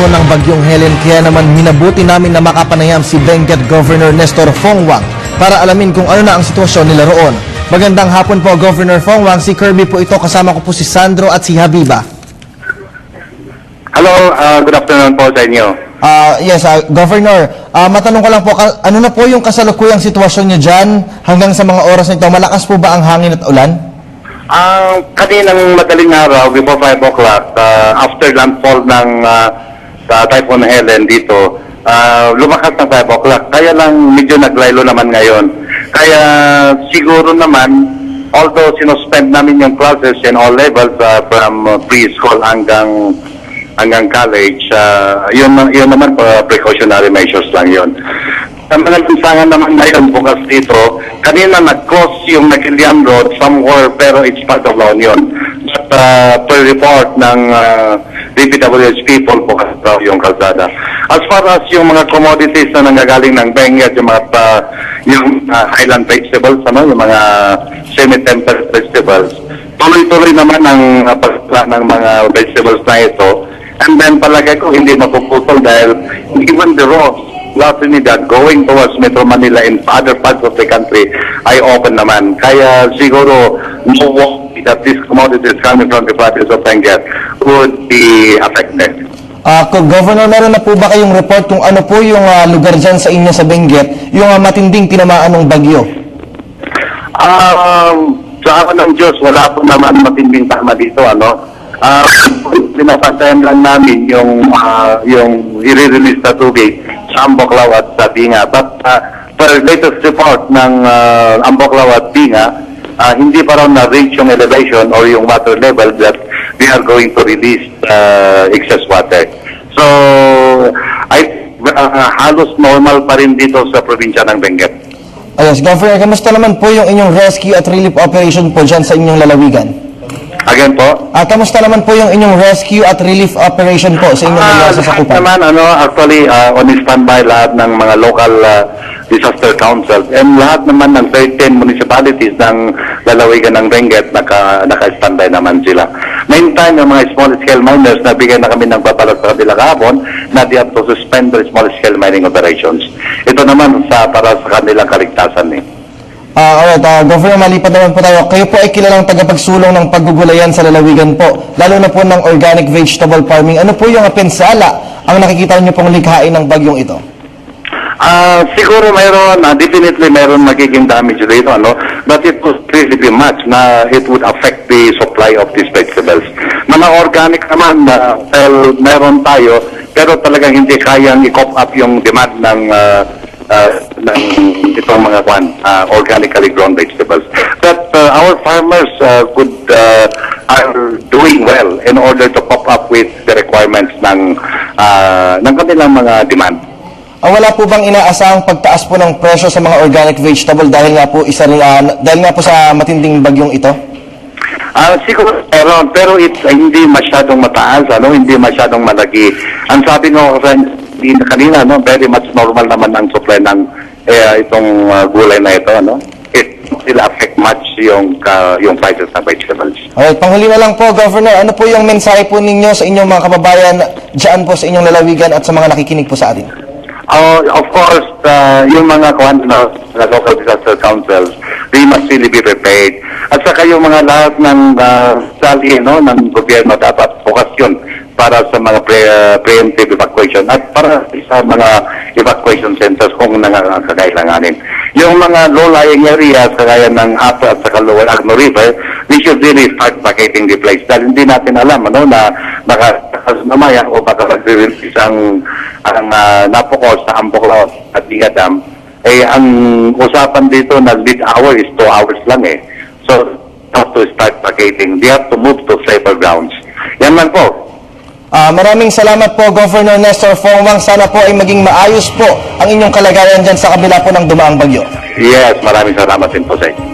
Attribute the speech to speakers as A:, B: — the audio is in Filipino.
A: epekto ng bagyong Helen kaya naman minabuti namin na makapanayam si Benguet Governor Nestor Fongwang para alamin kung ano na ang sitwasyon nila roon. Magandang hapon po Governor Fongwang, si Kirby po ito, kasama ko po si Sandro at si Habiba.
B: Hello, uh, good afternoon po sa inyo.
A: Ah, yes, ah, Governor, ah, matanong ko lang po, ano na po yung kasalukuyang sitwasyon niyo dyan hanggang sa mga oras nito? Malakas po ba ang hangin at ulan?
B: Ang kaninang madaling araw, before 5 o'clock, uh, after landfall ng uh, sa Typhoon Helen dito, uh, lumakas ng 5 o'clock. Kaya lang medyo naglaylo naman ngayon. Kaya siguro naman, although sinuspend namin yung classes in all levels uh, from preschool hanggang hanggang college, uh, yun, yun naman uh, precautionary measures lang yun. Ang mga lansangan naman ngayon bukas dito, kanina nag-cross yung Nagilian Road somewhere pero it's part of La Union. But uh, per report ng uh, DPWH people bukas daw yung kalsada. As far as yung mga commodities na nanggagaling ng Benguet, yung mga uh, yung uh, highland vegetables, ano, yung mga semi-temperate vegetables, tuloy-tuloy naman ang uh, pagkla ng mga vegetables na ito. And then palagay ko hindi mapuputol dahil even the roads La Trinidad going towards Metro Manila and other parts of the country ay open naman. Kaya siguro no that these commodities coming from the province of Benguet would be affected.
A: Ko- Governor, meron na po ba kayong report kung ano po yung ah, lugar dyan sa inyo sa Benguet, yung ah, matinding tinamaan ng bagyo?
B: Um, sa ako ng Diyos, wala po naman matinding tama dito, ano. Uh, pinapantayan lang namin yung ah, yung i-release na tubig sa Amboklaw at sa Binga. But uh, per latest report ng uh, Amboklaw at Binga, ah, hindi pa raw na-reach yung elevation or yung water level that we are going to release uh, excess water. So, ay, ah, halos normal pa rin dito sa probinsya ng Benguet.
A: Ayos, Governor, kamusta naman po yung inyong rescue at relief operation po dyan sa inyong lalawigan?
B: Again po,
A: Ah, kamusta naman po yung inyong rescue at relief operation po sa inyong
B: Ah,
A: sa Sakupan?
B: naman, ano, actually, uh, on standby lahat ng mga local uh, disaster councils and lahat naman ng 13 municipalities ng lalawigan ng Benguet, naka, naka-standby naman sila. Meantime, yung mga small scale miners, nabigay na kami ng babalot sa kanila kahapon na they have to suspend their small scale mining operations. Ito naman sa para sa kanilang kaligtasan eh.
A: Ah, alright, ah, Governor, malipat naman po tayo. Kayo po ay kilalang tagapagsulong ng paggugulayan sa lalawigan po, lalo na po ng organic vegetable farming. Ano po yung pinsala ang nakikita niyo pong likhain ng bagyong ito?
B: Ah, siguro mayroon, ah, definitely mayroon magiging damage dito, ano? But it would really be much na it would affect the supply of these vegetables. Mga organic naman, na well, meron tayo, pero talagang hindi kayang i-cop up yung demand ng ah, ah, ng itong mga kwan, ah, organically grown vegetables. But ah, our farmers ah, could ah, are doing well in order to cop up with the requirements ng ah, ng kanilang mga demand.
A: Ah, wala po bang inaasahang pagtaas po ng presyo sa mga organic vegetable dahil nga po isa rin, ah, dahil nga po sa matinding bagyong ito?
B: Ah, siguro meron, pero it ay hindi masyadong mataas, ano, hindi masyadong malaki. Ang sabi kasi hindi kanina, no, very much normal naman ang supply ng eh, itong ah, gulay na ito, ano. It will affect much yung ka, yung prices ng vegetables.
A: Alright, panghuli na lang po, Governor, ano po yung mensahe po ninyo sa inyong mga kababayan dyan po sa inyong lalawigan at sa mga nakikinig po sa atin?
B: Uh, of course, uh, yung mga kwan na na local disaster councils, they must really be prepared. At saka yung mga lahat ng uh, sali no, ng gobyerno dapat bukas yun para sa mga pre, uh, preemptive evacuation at para sa mga evacuation centers kung nangangakailanganin. Yung mga low-lying areas, kagaya ng Apo at saka Lower Agno River, we should really start vacating the place dahil hindi natin alam ano, na baka namaya o baka mag-release ang, ang uh, napokos sa Ampoklaw at Digadam, eh ang usapan dito na lead hour is 2 hours lang eh. So, have to start vacating. They have to move to safer grounds. Yan lang po.
A: Ah, maraming salamat po, Governor Nestor Fongwang. Sana po ay maging maayos po ang inyong kalagayan dyan sa kabila po ng dumaang bagyo.
B: Yes, maraming salamat din po sa inyo.